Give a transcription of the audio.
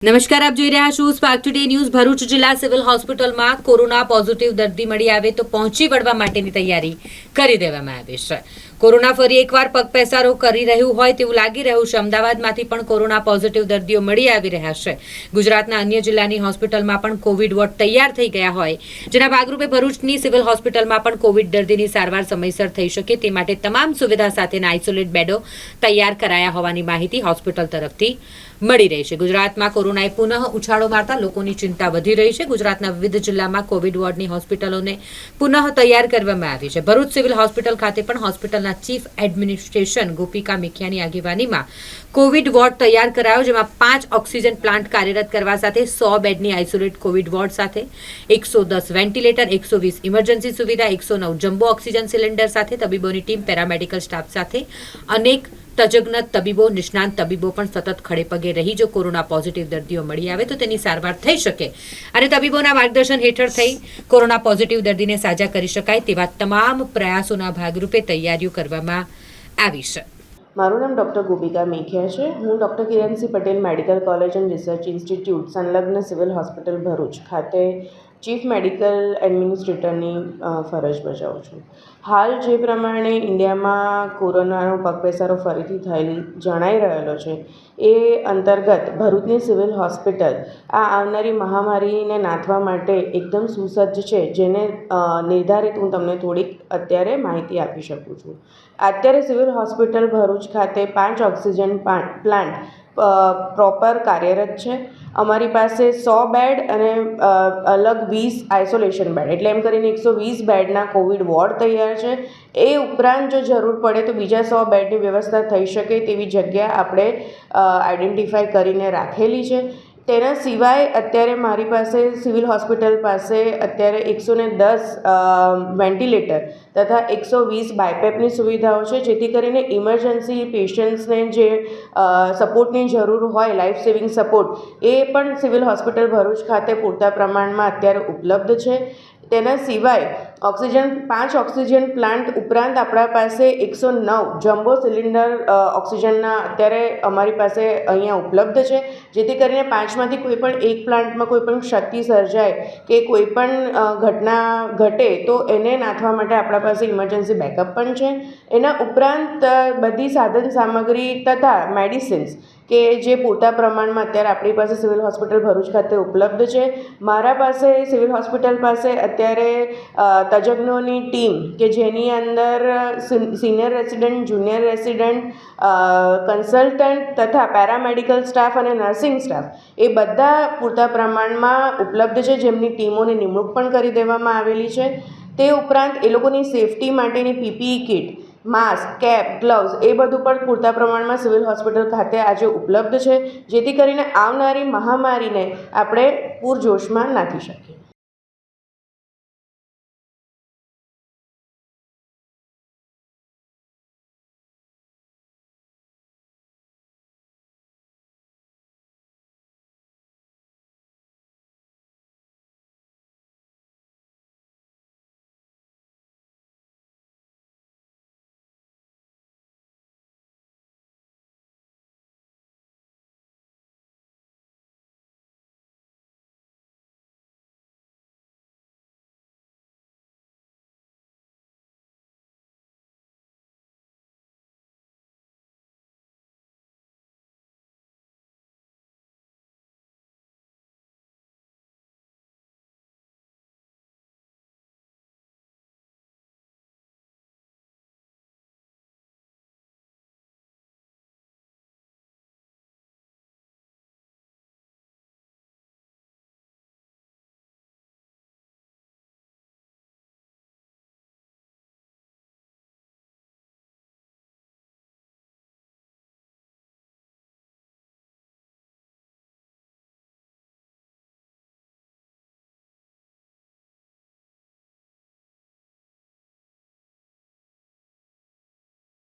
નમસ્કાર, આપ જોઈ રહ્યા છો સ્પાર્ક ટુડે ન્યૂઝ ભરૂચ જિલ્લા સિવિલ હોસ્પિટલમાં કોરોના પોઝિટિવ દર્દી મળી આવે તો પહોંચી વળવા માટેની તૈયારી કરી દેવામાં આવી છે. કોરોના ફરી એકવાર પગપેસારો કરી રહ્યું હોય તેવું લાગી રહ્યું છે. અમદાવાદમાંથી પણ કોરોના પોઝિટિવ દર્દીઓ મળી આવી રહ્યા છે. ગુજરાતના અન્ય જિલ્લાની હોસ્પિટલમાં પણ કોવિડ વોર્ડ તૈયાર થઈ ગયા હોય. જેના ભાગરૂપે ભરૂચની સિવિલ હોસ્પિટલમાં પણ કોવિડ દર્દીની સારવાર સમયસર થઈ શકે તે માટે તમામ સુવિધા સાથેના આઇસોલેટ બેડો તૈયાર કરાયા હોવાની માહિતી હોસ્પિટલ તરફથી મળી રહી છે. ગુજરાતમાં કોરોનાએ પુનઃ ઉછાળો મારતા લોકોની ચિંતા વધી રહી છે. ગુજરાતના વિવિધ જિલ્લામાં કોવિડ વોર્ડની હોસ્પિટલોને પુનઃ તૈયાર કરવામાં આવી છે. ભરૂચ સિવિલ હોસ્પિટલ ખાતે પણ હોસ્પિટલના ચીફ એડમિનિસ્ટ્રેશન ગોપિકા મિખિયાની આગેવાનીમાં કોવિડ વોર્ડ તૈયાર કરાયો, જેમાં પાંચ ઓક્સિજન પ્લાન્ટ કાર્યરત કરવા સાથે સો બેડની આઇસોલેટ કોવિડ વોર્ડ સાથે, એકસો દસ વેન્ટિલેટર, એકસો વીસ ઇમરજન્સી સુવિધા, એકસો નવ જમ્બો ઓક્સિજન સિલિન્ડર સાથે તબીબોની ટીમ પેરામેડિકલ સ્ટાફ સાથે અનેક તજજ્ઞ તબીબો, નિષ્ણાંત તબીબો પણ સતત ખડે પગે રહી જો કોરોના પોઝિટિવ દર્દીઓ મળી આવે તો તેની સારવાર થઈ શકે. અને તબીબોના માર્ગદર્શન હેઠળ થઈ કોરોના પોઝિટિવ દર્દીને સાજા કરી શકાય તેવા તમામ પ્રયાસોના ભાગરૂપે તૈયારીઓ કરવામાં આવી છે. મારું નામ ડૉક્ટર ગોપિકા મેઘિયા છે. હું doctor Kiransinh Patel medical college and research institute સંલગ્ન સિવિલ હોસ્પિટલ ભરૂચ ખાતે ચીફ મેડિકલ એડમિનિસ્ટ્રેટરની ફરજ બજાવું છું. હાલ જે પ્રમાણે ઇન્ડિયામાં કોરોનાનો પગપેસારો ફરીથી થયેલ જણાઈ રહેલો છે, એ અંતર્ગત ભરૂચની સિવિલ હોસ્પિટલ આ આવનારી મહામારીને નાથવા માટે એકદમ સુસજ્જ છે, જેને નિર્ધારિત હું તમને થોડીક અત્યારે માહિતી આપી શકું છું. અત્યારે સિવિલ હોસ્પિટલ ભરૂચ ખાતે પાંચ ઓક્સિજન પ્લાન્ટ પ્રોપર કાર્યરત છે. અમારી પાસે સો બેડ અને અલગ વીસ આઇસોલેશન બેડ. એટલે એમ કરીને એકસો વીસ બેડના કોવિડ વોર્ડ તૈયાર છે. એ ઉપરાંત જો જરૂર પડે તો બીજા સો બેડની વ્યવસ્થા થઈ શકે તેવી જગ્યા આપણે આઈડેન્ટિફાય કરીને રાખેલી છે. તેના સિવાય અત્યારે મારી પાસે સિવિલ હોસ્પિટલ પાસે અત્યારે એકસો ને દસ વેન્ટિલેટર તથા એકસો વીસ બાયપેપની સુવિધાઓ છે, જેથી કરીને ઇમરજન્સી પેશન્ટ્સને જે સપોર્ટની જરૂર હોય, લાઈફ સેવિંગ સપોર્ટ, એ પણ સિવિલ હોસ્પિટલ ભરૂચ ખાતે પૂરતા પ્રમાણમાં અત્યારે ઉપલબ્ધ છે. તેના સિવાય ઓક્સિજન, પાંચ ઓક્સિજન પ્લાન્ટ ઉપરાંત આપણા પાસે એકસો નવ જમ્બો સિલિન્ડર ઓક્સિજનના અત્યારે અમારી પાસે અહીંયા ઉપલબ્ધ છે. જેથી કરીને પાંચમાંથી કોઈ પણ એક પ્લાન્ટમાં કોઈ પણ ક્ષતિ સર્જાય કે કોઈ પણ ઘટના ઘટે તો એને નાથવા માટે આપણા પાસે ઇમરજન્સી બેકઅપ પણ છે. એના ઉપરાંત બધી સાધન સામગ્રી તથા મેડિસિન્સ કે જે પૂરતા પ્રમાણમાં અત્યારે આપણી પાસે સિવિલ હોસ્પિટલ ભરૂચ ખાતે ઉપલબ્ધ છે. મારા પાસે સિવિલ હોસ્પિટલ પાસે અત્યારે તજજ્ઞોની ટીમ કે જેની અંદર senior resident, junior resident consultant તથા પેરામેડિકલ સ્ટાફ અને નર્સિંગ સ્ટાફ એ બધા પૂરતા પ્રમાણમાં ઉપલબ્ધ છે, જેમની ટીમોની નિમણૂક પણ કરી દેવામાં આવેલી છે. તે ઉપરાંત એ લોકોની સેફટી માટેની PPE kit, mask, cap, gloves એ બધું પણ પૂરતા પ્રમાણમાં સિવિલ હોસ્પિટલ ખાતે આજે ઉપલબ્ધ છે, જેથી કરીને આવનારી મહામારીને આપણે પૂરજોશમાં નાખી શકીએ.